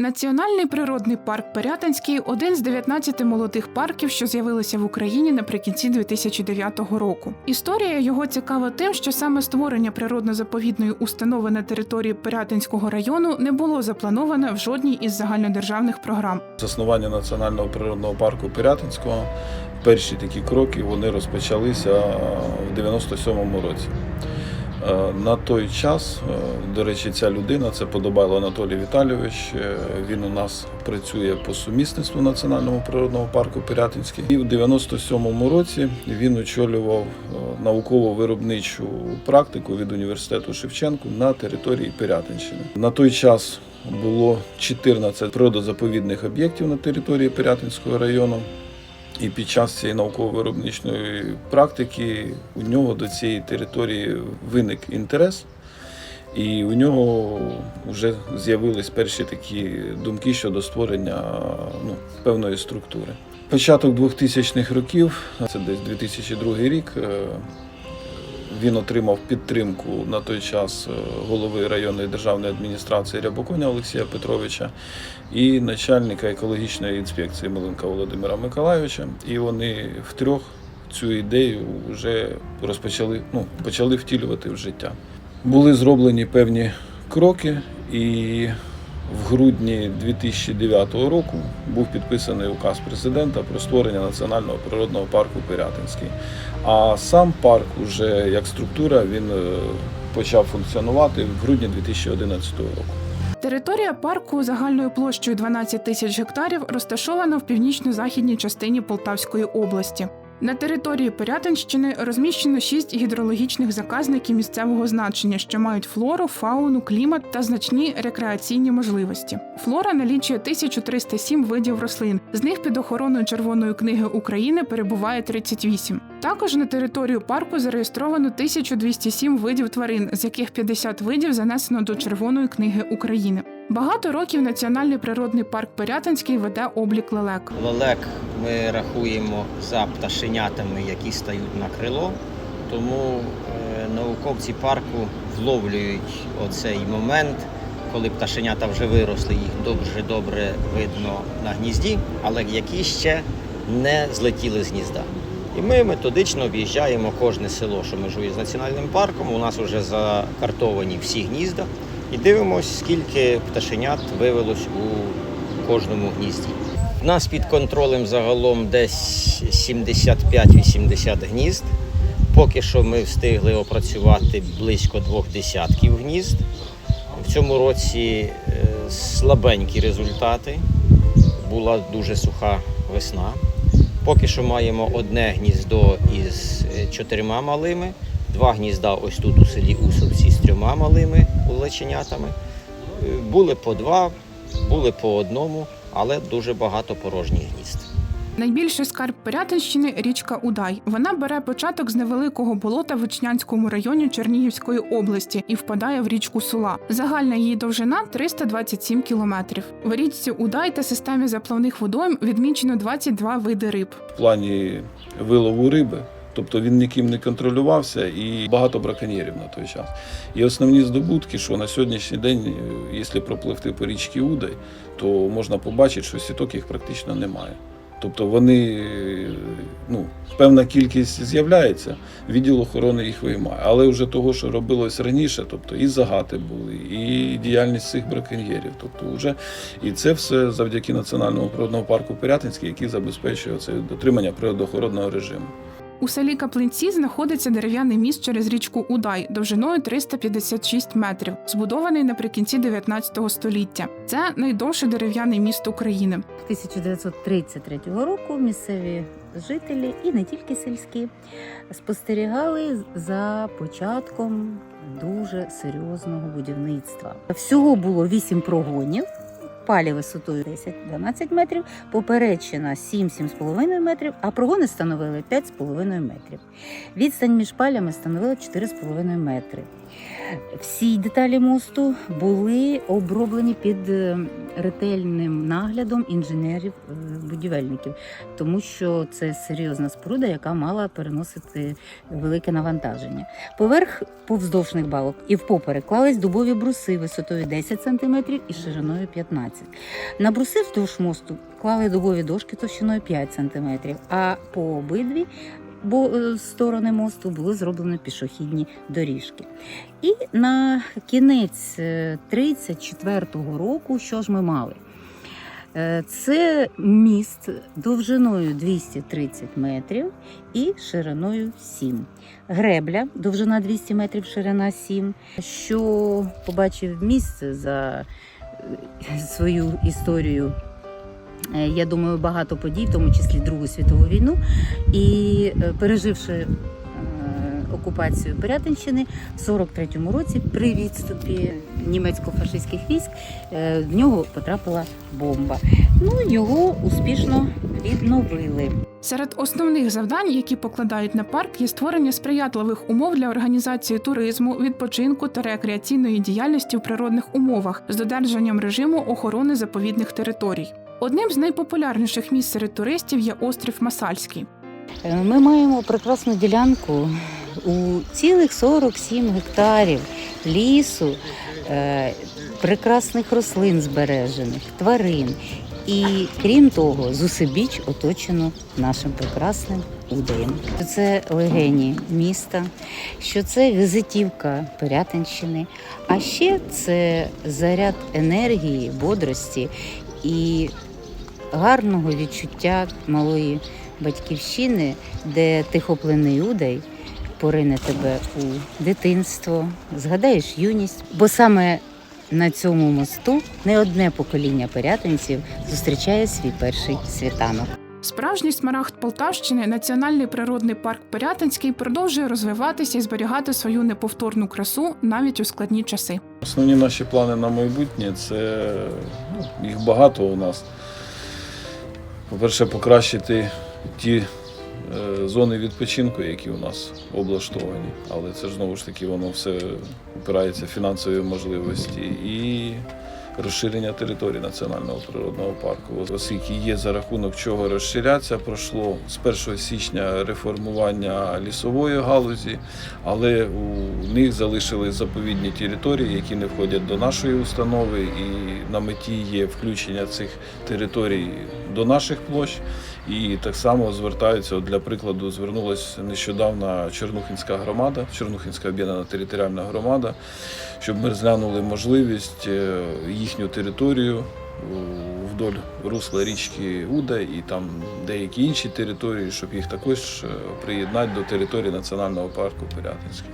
Національний природний парк Пирятинський один з 19 молодих парків, що з'явилися в Україні наприкінці 2009 року. Історія його цікава тим, що саме створення природно-заповідної установи на території Пирятинського району не було заплановане в жодній із загальнодержавних програм. Заснування Національного природного парку Пирятинського. Перші такі кроки вони розпочалися в 97-му році. Е, На той час, е, до речі, ця людина це Подобайло Анатолій Віталійович. е, Він у нас працює по сумісництву Національному природного парку Пирятинський. І в 97-му році він очолював науково-виробничу практику від університету Шевченку на території Пирятинщини. На той час було 14 природозаповідних об'єктів на території Пирятинського району. І під час цієї науково-виробничної практики у нього до цієї території виник інтерес, і у нього вже з'явились перші такі думки щодо створення ну, певної структури. Початок 2000-х років, це десь 2002 рік, е, він отримав підтримку на той час е, голови районної державної адміністрації Рябоконя Олексія Петровича і начальника екологічної інспекції Миленка Володимира Миколайовича. І вони втрьох цю ідею вже розпочали, ну, почали втілювати в життя. Були зроблені певні кроки, і в грудні 2009 року був підписаний указ президента про створення національного природного парку Пирятинський. А сам парк уже як структура він е, почав функціонувати в грудні 2011 року. Територія парку загальною площею 12 тисяч гектарів розташована в північно-західній частині Полтавської області. На території Пирятинщини розміщено шість гідрологічних заказників місцевого значення, що мають флору, фауну, клімат та значні рекреаційні можливості. Флора налічує 1307 видів рослин. З них під охороною Червоної книги України перебуває 38. Також на територію парку зареєстровано 1207 видів тварин, з яких 50 видів занесено до Червоної книги України. Багато років Національний природний парк Пирятинський веде облік лелек. Лелек ми рахуємо за пташенятами, які стають на крило. Тому е, науковці парку вловлюють оцей момент, коли пташенята вже виросли, їх дуже добре видно на гнізді, але які ще не злетіли з гнізда. І ми методично об'їжджаємо кожне село, що межує з національним парком. У нас вже закартовані всі гнізда. І дивимося, скільки пташенят вивелось у кожному гнізді. У нас під контролем загалом десь 75-80 гнізд. Поки що ми встигли опрацювати близько двох десятків гнізд. В цьому році е, слабенькі результати. Була дуже суха весна. Поки що маємо одне гніздо із е, чотирма малими, два гнізда ось тут у селі Усовці з трьома малими улеченятами. Е, Були по два, були по одному, але дуже багато порожніх гнізд. Найбільший скарб Пирятинщини річка Удай. Вона бере початок з невеликого болота в Ічнянському районі Чернігівської області і впадає в річку Сула. Загальна її довжина 327 кілометрів. В річці Удай та системі заплавних водойм відмічено 22 види риб. в плані вилову риби. Тобто він ніким не контролювався і багато браконьєрів на той час. І основні здобутки, що на сьогоднішній день, е, якщо пропливти по річці Удай, то можна побачити, що сіток їх практично немає. Тобто вони, е, ну, певна кількість з'являється, відділ охорони їх виймає. Але вже того, що робилось раніше, тобто і загати були, і діяльність цих браконьєрів. Тобто вже і це все завдяки Національному природному парку Пирятинський, який забезпечує це дотримання природоохоронного режиму. У селі Каплинці знаходиться дерев'яний міст через річку Удай довжиною 356 метрів, збудований наприкінці 19 століття. Це найдовший дерев'яний міст України. 1933 року місцеві жителі і не тільки сільські спостерігали за початком дуже серйозного будівництва. Всього було 8 прогонів. Палі висотою 10-12 метрів, поперечина 7-7,5 метрів, а прогони становили 5,5 метрів. Відстань між палями становила 4,5 метри. Всі деталі мосту були оброблені під е, ретельним наглядом інженерів-будівельників, тому що це серйозна споруда, яка мала переносити велике навантаження. Поверх повздовжних балок і впоперек клались дубові бруси висотою 10 см і шириною 15 На бруси вздовж мосту клали дубові дошки товщиною 5 см, а по обидві бо е, сторони мосту були зроблені пішохідні доріжки. І на кінець 34-го року, що ж ми мали? Е, Це міст довжиною 230 метрів і шириною 7. Гребля, довжина 200 метрів, ширина 7. Що побачив місце за е, свою історію. е, Я думаю, багато подій, в тому числі Другу світову війну, і е, переживши окупацію Пирятинщини в 43-му році при відступі німецько-фашистських військ е, в нього потрапила бомба. Ну його успішно відновили. Серед основних завдань, які покладають на парк, є створення сприятливих умов для організації туризму, відпочинку та рекреаційної діяльності в природних умовах з додержанням режиму охорони заповідних територій. Одним з найпопулярніших місць серед туристів є острів Масальський. Е, Ми маємо прекрасну ділянку у цілих 47 гектарів лісу, е, прекрасних рослин збережених, тварин. І крім того, зусибіч оточено нашим прекрасним удаєм. Що Це легені міста, що це візитівка Пирятинщини, а ще це заряд енергії, бодрості і гарного відчуття малої батьківщини, де тихоплений удай порине тебе у дитинство, згадаєш юність, бо саме на цьому мосту не одне покоління пирятинців зустрічає свій перший світанок. Справжній смарагд Полтавщини, національний природний парк Пирятинський, продовжує розвиватися і зберігати свою неповторну красу навіть у складні часи. Основні наші плани на майбутнє це ну, їх багато у нас. По-перше, покращити ті зони відпочинку, які у нас облаштовані. Але це ж знову ж таки воно все опирається в фінансові можливості і розширення території національного природного парку. Оскільки є за рахунок чого розширятися, пройшло з 1 січня реформування лісової галузі, але у них залишились заповідні території, які не входять до нашої установи, і на меті є включення цих територій до наших площ. І так само звертаються, для прикладу, звернулася нещодавно Чорнухінська громада, Чорнухінська об'єднана територіальна громада, щоб ми розглянули можливість е, їхню територію вдоль русла річки Уда і там деякі інші території, щоб їх також е, приєднати до території національного парку Пирятинський.